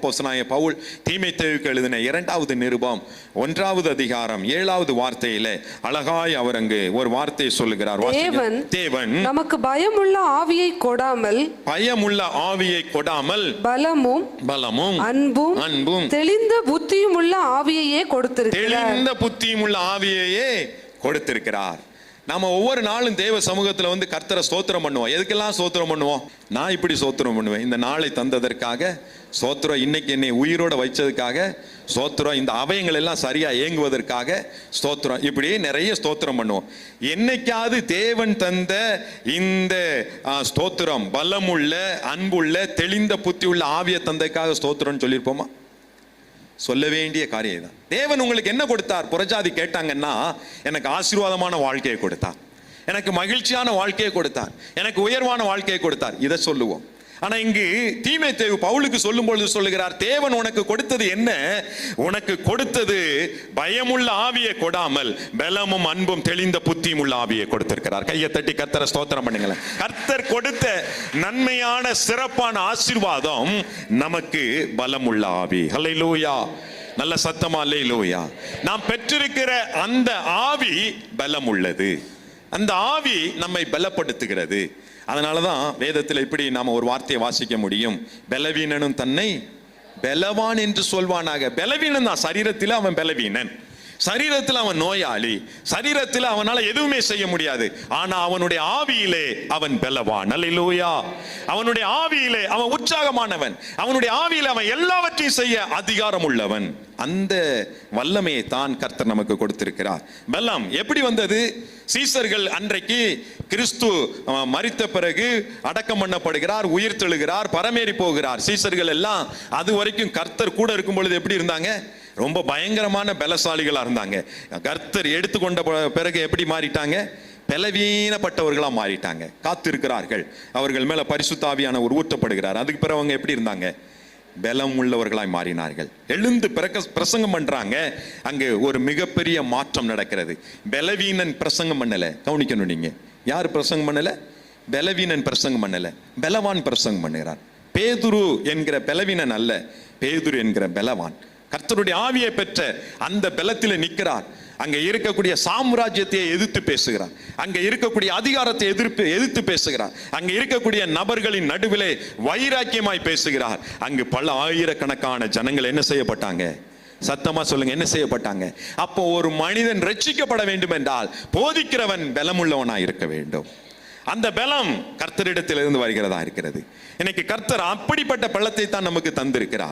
அப்போஸ்தலனாகிய பவுல் தீமைத்தேவுக்கு எழுதின இரண்டாவது நிருபம் ஒன்றாவது அதிகாரம் ஏழாவது வார்த்தையிலே அழகாய் அவர் அங்கு ஒரு வார்த்தையை சொல்லுகிறார். தேவன் தேவன் நமக்கு பயமுள்ள ஆவியை கொடாமல் பயமுள்ள ஆவியை கொடாமல் பலமும் பலமும் அன்பும் அன்பும் தெளிந்த புத்தியும் உள்ள ஆவியையே கொடுத்திருக்கிறார். தெளிந்த புத்தியும் உள்ள ஆவியையே கொடுத்திருக்கிறார். நாம ஒவ்வொரு நாளும் தேவ சமூகத்துல வந்து கர்த்தரை ஸ்தோத்திரம் பண்ணுவோம். எதுக்கெல்லாம் ஸ்தோத்திரம் பண்ணுவோம்? நான் இப்படி ஸ்தோத்திரம் பண்ணுவேன். இந்த நாளை தந்ததற்காக ஸ்தோத்திரம் இன்னைக்கு என்னை உயிரோட வைச்சதுக்காக ஸ்தோத்திரம் இந்த அவயங்கள் எல்லாம் சரியா இயங்குவதற்காக ஸ்தோத்திரம். இப்படி நிறைய ஸ்தோத்திரம் பண்ணுவோம். என்னைக்காவது தேவன் தந்த இந்த ஸ்தோத்திரம் பலமுள்ள அன்புள்ள தெளிந்த புத்தி உள்ள ஆவிய தந்தைக்காக ஸ்தோத்திரம்னு சொல்லியிருப்போமா? சொல்ல வேண்டிய காரியம் தான் தேவன் உங்களுக்கு என்ன கொடுத்தார்? புறஜாதி கேட்டாங்கன்னா எனக்கு ஆசீர்வாதமான வாழ்க்கையை கொடுத்தார். எனக்கு மகிழ்ச்சியான வாழ்க்கையை கொடுத்தார். எனக்கு உயர்வான வாழ்க்கையை கொடுத்தார். இதை சொல்லுவோம். ஆனா இங்கு தீமை தேவு பவுலுக்கு சொல்லும் பொழுது சொல்லுகிறார் தேவன் உனக்கு கொடுத்தது என்ன? உனக்கு கொடுத்தது பயமுள்ள ஆவியை கொடாமல் பலமும் அன்பும் தெளிந்த புத்தியும் உள்ள ஆவியை கொடுத்திருக்கிறார். கையை தட்டி கர்த்தரை ஸ்தோத்திரம் பண்ணுங்களேன். கர்த்தர் கொடுத்த நன்மையான சிறப்பான ஆசீர்வாதம் நமக்கு பலமுள்ள ஆவி. ஹல்லேலூயா நல்ல சத்தமா அல்லேலூயா நாம் பெற்றிருக்கிற அந்த ஆவி பலம் உள்ளது அந்த ஆவி நம்மை பலப்படுத்துகிறது. அதனால தான் வேதத்தில் இப்படி நாம் ஒரு வார்த்தையை வாசிக்க முடியும்? பலவீனனும் தன்னை பலவான் என்று சொல்வானாக. பலவீனன் தான் சரீரத்தில் அவன் பலவீனன். சரீரத்தில் அவன் நோயாளி. சரீரத்தில் அவனால் எதுவுமே செய்ய முடியாது. ஆனா அவனுடைய ஆவியிலே அவன் பலவான். அல்லேலூயா. அவனுடைய ஆவியிலே அவன் உற்சாகமானவன். அவனுடைய ஆவியில் அவன் எல்லாவற்றையும் செய்ய அதிகாரம் உள்ளவன். அந்த வல்லமையை தான் கர்த்தர் நமக்கு கொடுத்திருக்கிறார். பலம் எப்படி வந்தது? சீசர்கள் அன்றைக்கு கிறிஸ்து மறித்த பிறகு அடக்கம் பண்ணப்படுகிறார் உயிர் தெழுகிறார் பரமேறி போகிறார். சீசர்கள் எல்லாம் அது வரைக்கும் கர்த்தர் கூட இருக்கும் பொழுது எப்படி இருந்தாங்க? ரொம்ப பயங்கரமான பலசாலிகளாக இருந்தாங்க. கர்த்தர் எடுத்துக்கொண்ட பிறகு எப்படி மாறிட்டாங்க? பலவீனப்பட்டவர்களாக மாறிட்டாங்க. காத்திருக்கிறார்கள். அவர்கள் மேல பரிசுத்தாவியான ஒரு ஊற்றப்படுகிறார். அதுக்கு பிறகு அவங்க எப்படி இருந்தாங்க? பலம் உள்ளவர்களாய் மாறினார்கள். எழுந்து பிறக்க பிரசங்கம் பண்றாங்க. அங்கே ஒரு மிகப்பெரிய மாற்றம் நடக்கிறது. பலவீனன் பிரசங்கம் பண்ணல. கவனிக்கணும் நீங்க. யார் பிரசங்கம் பண்ணல? பலவீனன் பிரசங்கம் பண்ணல. பலவான் பிரசங்கம் பண்ணுகிறார் பேதுரு என்கிற பலவீனன் அல்ல. பேதுரு என்கிற பலவான். கர்த்தருடைய ஆவியை பெற்ற அந்த பலத்தில் நிற்கிறார். அங்கே இருக்கக்கூடிய சாம்ராஜ்யத்தை எதிர்த்து பேசுகிறார். அங்கே இருக்கக்கூடிய அதிகாரத்தை எதிர்ப்பு எதிர்த்து பேசுகிறார். அங்கே இருக்கக்கூடிய நபர்களின் நடுவிலே வைராக்கியமாய் பேசுகிறார். அங்கு பல ஆயிரக்கணக்கான ஜனங்கள் என்ன செய்யப்பட்டாங்க? சத்தமா சொல்லுங்க என்ன செய்யப்பட்டாங்க? அப்போ ஒரு மனிதன் ரட்சிக்கப்பட வேண்டும் என்றால் போதிக்கிறவன் பலமுள்ளவனாய் இருக்க வேண்டும். அந்த பலம் கர்த்தரிடத்திலிருந்து வருகிறதா இருக்கிறது. இன்னைக்கு கர்த்தர் அப்படிப்பட்ட பலத்தை தான் நமக்கு தந்திருக்கிறார்.